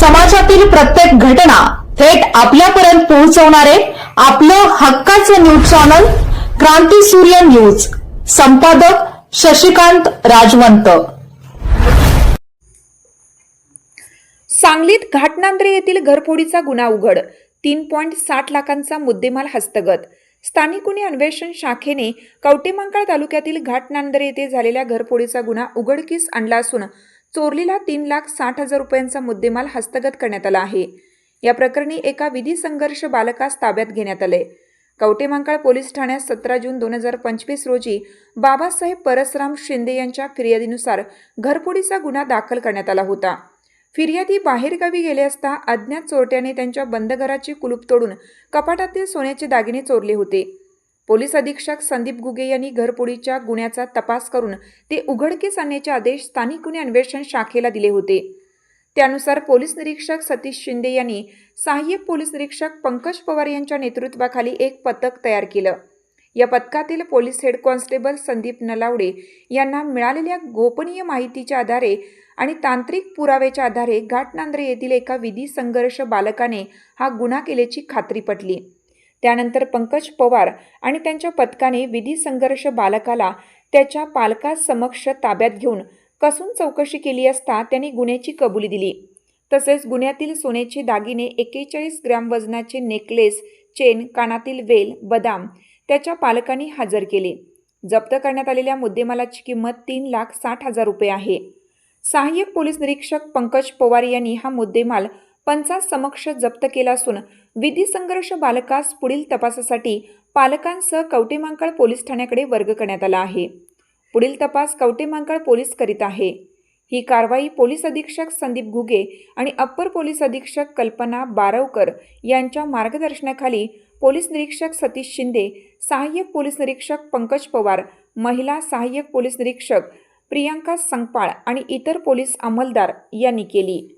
समाजातील प्रत्येक घटना थेट आपल्यापर्यंत पोहोचवणारे आपलं हक्काचं न्यूज चॅनल क्रांती सूर्य न्यूज. संपादक शशिकांत राजवंत. सांगलीत घाटनांद्रे येथील घरफोडीचा गुन्हा उघड. तीन पॉईंट साठ लाखांचा मुद्देमाल हस्तगत. स्थानिक गुन्हे अन्वेषण शाखेने कवटेमंकाळ तालुक्यातील घाटनांद्रे येथे झालेल्या घरफोडीचा गुन्हा उघडकीस आणला असून चोरलीला तीन लाख साठ हजार रुपयांचा मुद्देमाल हस्तगत करण्यात आला आहे. या प्रकरणी एका विधी संघर्ष बालकास ताब्यात घेण्यात आले. कवटेमांकाळ पोलीस ठाण्यात सतरा जून दोन हजार पंचवीस रोजी बाबासाहेब परसराम शिंदे यांच्या फिर्यादीनुसार घरफोडीचा गुन्हा दाखल करण्यात आला होता. फिर्यादी बाहेरगावी गेले असता अज्ञात चोरट्याने त्यांच्या बंद घराची कुलूप तोडून कपाटातील सोन्याचे दागिने चोरले होते. पोलीस अधीक्षक संदीप गुगे यांनी घरफोडीच्या गुन्ह्याचा तपास करून ते उघडकीस आणण्याचे आदेश स्थानिक गुन्हे अन्वेषण शाखेला दिले होते. त्यानुसार पोलीस निरीक्षक सतीश शिंदे यांनी सहाय्यक पोलीस निरीक्षक पंकज पवार यांच्या नेतृत्वाखाली एक पथक तयार केलं. या पथकातील police head constable Sandeep Nalawade यांना मिळालेल्या गोपनीय माहितीच्या आधारे आणि तांत्रिक पुराव्याच्या आधारे घाटनांद्रे येथील एका विधी संघर्ष बालकाने हा गुन्हा केल्याची खात्री पटली. त्यानंतर पंकज पवार आणि त्यांच्या पथकाने विधी संघर्ष बालकाला त्याच्या पालकासमक्ष ताब्यात घेऊन कसून चौकशी केली असता त्यांनी गुन्ह्याची कबुली दिली. तसेच गुन्ह्यातील सोन्याचे दागिने एक्केचाळीस ग्रॅम वजनाचे नेकलेस चेन कानातील वेल बदाम त्याच्या पालकांनी हजर केले. जप्त करण्यात आलेल्या मुद्देमालाची किंमत तीन लाख साठ हजार रुपये आहे. सहाय्यक पोलीस निरीक्षक पंकज पवार यांनी हा मुद्देमाल पंचासमक्ष जप्त केला असून विधी संघर्ष बालकास पुढील तपासासाठी पालकांसह कवटेमांकळ पोलीस ठाण्याकडे वर्ग करण्यात आला आहे. पुढील तपास कवटेमांकळ पोलीस करीत आहे. ही कारवाई पोलीस अधीक्षक संदीप घुगे आणि अप्पर पोलीस अधीक्षक कल्पना बारवकर यांच्या मार्गदर्शनाखाली पोलीस निरीक्षक सतीश शिंदे सहाय्यक पोलीस निरीक्षक पंकज पवार महिला सहाय्यक पोलीस निरीक्षक प्रियांका संगपाळ आणि इतर पोलीस अंमलदार यांनी केली.